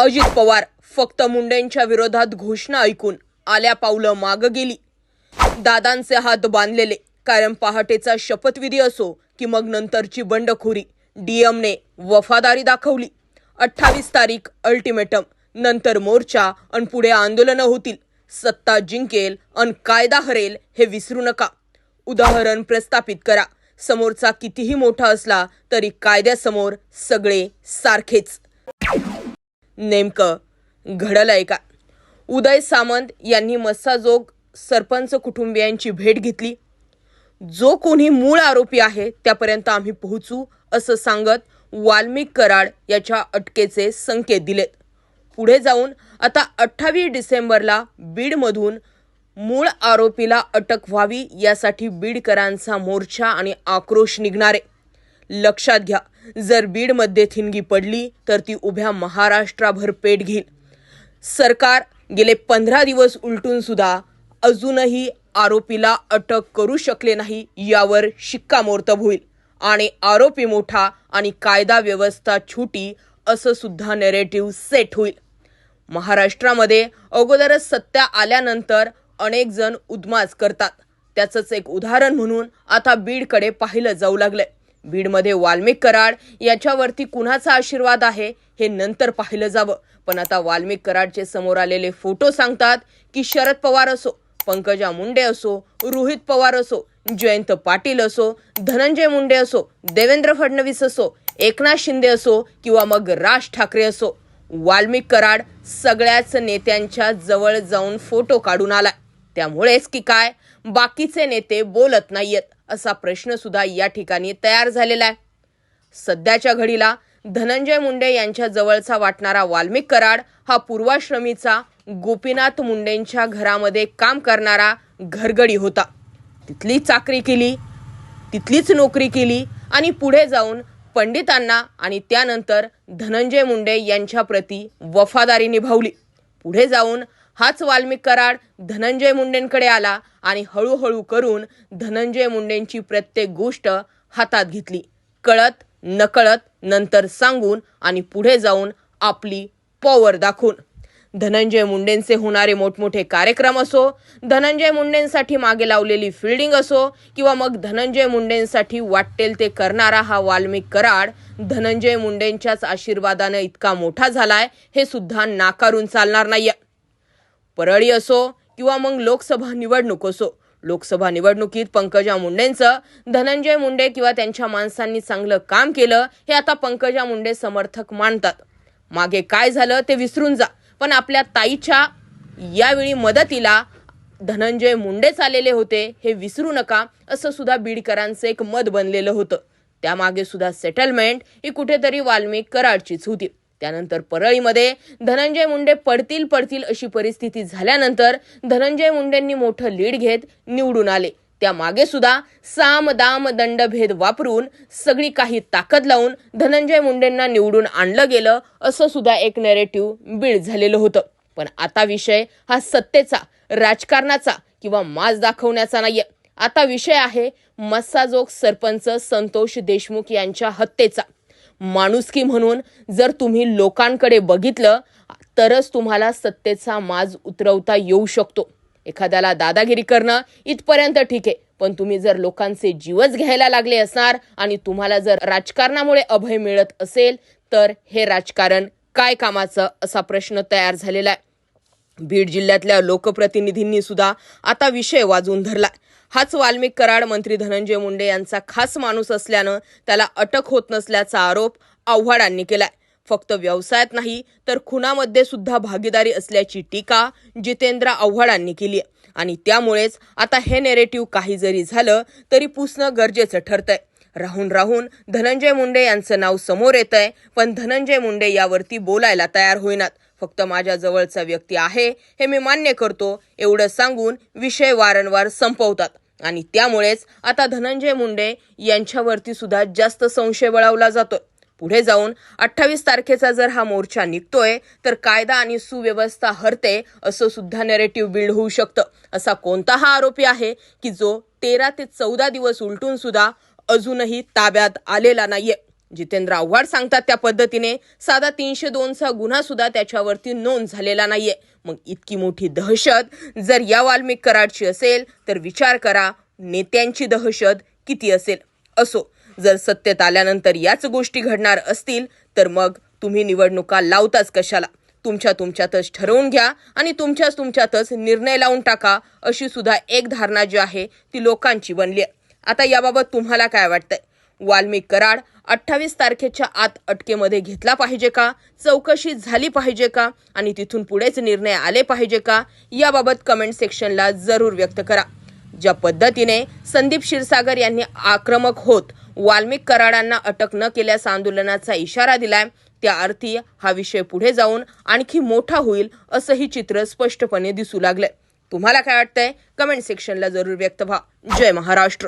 अजित पवार फक्त मुंडेंच्या विरोधात घोषणा ऐकून आल्या पावलं माग गेली. दादांचे हात बांधलेले कारण पहाटेचा शपथविधी असो की मग नंतरची बंडखोरी डीएमने वफादारी दाखवली. अठ्ठावीस तारीख अल्टिमेटम नंतर मोर्चा अन पुढे आंदोलनं होतील. सत्ता जिंकेल अन कायदा हरेल हे विसरू नका. उदाहरण प्रस्थापित करा. समोरचा कितीही मोठा असला तरी कायद्यासमोर सगळे सारखेच. नेमकं घडलंय का? उदय सामंत यांनी मस्साजोग सरपंच कुटुंबियांची भेट घेतली. जो कोणी मूळ आरोपी आहे त्यापर्यंत आम्ही पोहोचू असं सांगत वाल्मिक कराड याच्या अटकेचे संकेत दिलेत. पुढे जाऊन आता अठ्ठावीस डिसेंबरला बीडमधून मूळ आरोपीला अटक व्हावी यासाठी बीडकरांचा मोर्चा आणि आक्रोश निघणारे. लक्षात घ्या जर बीडमध्ये थिणगी पडली तर ती उभ्या महाराष्ट्राभर पेट घेईल सरकार गेले पंधरा दिवस उलटून सुद्धा अजूनही आरोपीला अटक करू शकले नाही यावर शिक्कामोर्तब होईल. आणि आरोपी मोठा आणि कायदा व्यवस्था छोटी असं सुद्धा नेरेटिव्ह सेट होईल. महाराष्ट्रामध्ये अगोदरच सत्ता आल्यानंतर अनेक जण उद्माज करतात. त्याचंच एक उदाहरण म्हणून आता बीडकडे पाहिलं जाऊ लागलंय. बीडमध्ये वाल्मिक कराड याच्यावरती कुणाचा आशीर्वाद आहे हे नंतर पाहिलं जावं. पण आता वाल्मिक कराडचे समोर आलेले फोटो सांगतात की शरद पवार असो पंकजा मुंडे असो रोहित पवार असो जयंत पाटील असो धनंजय मुंडे असो देवेंद्र फडणवीस असो एकनाथ शिंदे असो किंवा मग राज ठाकरे असो वाल्मिक कराड सगळ्याच नेत्यांच्या जवळ जाऊन फोटो काढून आलाय. त्यामुळेच की काय? बाकीचे नेते बोलत नाहीयेत असा प्रश्न सुद्धा या ठिकाणी तयार झालेला आहे. सध्याच्या घडीला धनंजय मुंडे यांच्या जवळचा वाटणारा वाल्मिक कराड हा पूर्वाश्रमीचा गोपीनाथ मुंडेंच्या घरामध्ये काम करणारा घरगडी होता. तिथली चाकरी केली तिथलीच नोकरी केली आणि पुढे जाऊन पंडितांना आणि त्यानंतर धनंजय मुंडे यांच्या प्रती वफादारी निभावली. पुढे जाऊन हाच वाल्मिक कराड धनंजय मुंडेंकडे आला आणि हळूहळू करून धनंजय मुंडेंची प्रत्येक गोष्ट हातात घेतली. कळत नकळत नंतर सांगून आणि पुढे जाऊन आपली पॉवर दाखवून. धनंजय मुंडेंचे होणारे मोठमोठे कार्यक्रम असो धनंजय मुंडेंसाठी मागे लावलेली फिल्डिंग असो किंवा मग धनंजय मुंडेंसाठी वाटेल ते करणारा हा वाल्मिक कराड धनंजय मुंडेंच्याच आशीर्वादानं इतका मोठा झालाय हे सुद्धा नाकारून चालणार नाहीये. परळी असो किंवा मग लोकसभा निवडणूक असो. लोकसभा निवडणुकीत पंकजा मुंडेंचं धनंजय मुंडे किंवा त्यांच्या माणसांनी चांगलं काम केलं हे आता पंकजा मुंडे समर्थक मानतात. मागे काय झालं ते विसरून जा. पण आपल्या ताईच्या यावेळी मदतीला धनंजय मुंडेच आलेले होते हे विसरू नका असं सुद्धा बीडकरांचं एक मत बनलेलं होतं. त्यामागे सुद्धा सेटलमेंट ही कुठेतरी वाल्मिक कराडचीच होती. त्यानंतर परळीमध्ये धनंजय मुंडे पडतील पडतील अशी परिस्थिती झाल्यानंतर धनंजय मुंडेंनी मोठं लीड घेत निवडून आले. त्या मागे सुद्धा साम दाम दंडभेद वापरून सगळी काही ताकद लावून धनंजय मुंडेंना निवडून आणलं गेलं असं सुद्धा एक नेरेटिव्ह बिल्ड झालेलं होतं. पण आता विषय हा सत्तेचा राजकारणाचा किंवा माज दाखवण्याचा नाहीये. आता विषय आहे मस्साजोग सरपंच संतोष देशमुख यांच्या हत्येचा. माणुसकी म्हणून जर तुम्ही लोकांकडे बघितलं तरच तुम्हाला सत्तेचा माज उतरवता येऊ शकतो. एखाद्याला दादागिरी करणं इथपर्यंत ठीक आहे पण तुम्ही जर लोकांचे जीवच घ्यायला लागले असणार आणि तुम्हाला जर राजकारणामुळे अभय मिळत असेल तर हे राजकारण काय कामाचं असा प्रश्न तयार झालेला आहे. बीड जिल्ह्यातल्या लोकप्रतिनिधींनी सुद्धा आता विषय वाजवून धरला हाच वाल्मिक कराड मंत्री धनंजय मुंडे यांचा खास माणूस असल्यानं त्याला अटक होत नसल्याचा आरोप आव्हाडांनी केलाय. फक्त व्यवसायात नाही तर खुनामध्ये सुद्धा भागीदारी असल्याची टीका जितेंद्र आव्हाडांनी केली आहे. आणि त्यामुळेच आता हे नेरेटिव्ह काही जरी झालं तरी पुसणं गरजेचं ठरतंय. राहून राहून धनंजय मुंडे यांचं नाव समोर येत आहे पण धनंजय मुंडे यावरती बोलायला तयार होईनात. फक्त माझ्या जवळचा व्यक्ती आहे हे मी मान्य करतो. एवढं सांगून विषय वारंवार संपवतात. आणि त्यामुळेच आता धनंजय मुंडे यांच्यावरती सुद्धा जास्त संशय बळावला जातोय. पुढे जाऊन अठ्ठावीस तारखेचा जर हा मोर्चा निघतोय तर कायदा आणि सुव्यवस्था हरते असं सुद्धा नेरेटिव्ह बिल्ड होऊ शकतं. असा कोणता हा आरोपी आहे की जो तेरा ते चौदा दिवस उलटून सुद्धा अजूनही ताब्यात आलेला नाहीये. जितेंद्र आव्हाड सांगतात त्या पद्धतीने साधा तीनशे दोनचा गुन्हा सुद्धा त्याच्यावरती नोंद झालेला नाहीये. मग इतकी मोठी दहशत जर या वाल्मिक कराडची असेल तर विचार करा नेत्यांची दहशत किती असेल? असो जर सत्तेत आल्यानंतर याच गोष्टी घडणार असतील तर मग तुम्ही निवडणुका लावताच कशाला? तुमच्या तुमच्यातच ठरवून घ्या आणि तुमच्याच तुमच्यातच निर्णय लावून टाका अशी सुद्धा एक धारणा जी आहे ती लोकांची बनली आहे आता याबाबत तुम्हाला काय वाटतंय? वाल्मिक कराड अठ्ठावीस तारखेच्या आत अटकेमध्ये घेतला पाहिजे का? चौकशी झाली पाहिजे का? आणि तिथून पुढेच निर्णय आले पाहिजे का? याबाबत कमेंट सेक्शनला जरूर व्यक्त करा. ज्या पद्धतीने संदीप क्षीरसागर यांनी आक्रमक होत वाल्मिक कराडांना अटक न केल्यास आंदोलनाचा इशारा दिलाय त्या अर्थी हा विषय पुढे जाऊन आणखी मोठा होईल असंही चित्र स्पष्टपणे दिसू लागलंय. तुम्हाला काय वाटतंय? कमेंट सेक्शनला जरूर व्यक्त व्हा. जय महाराष्ट्र.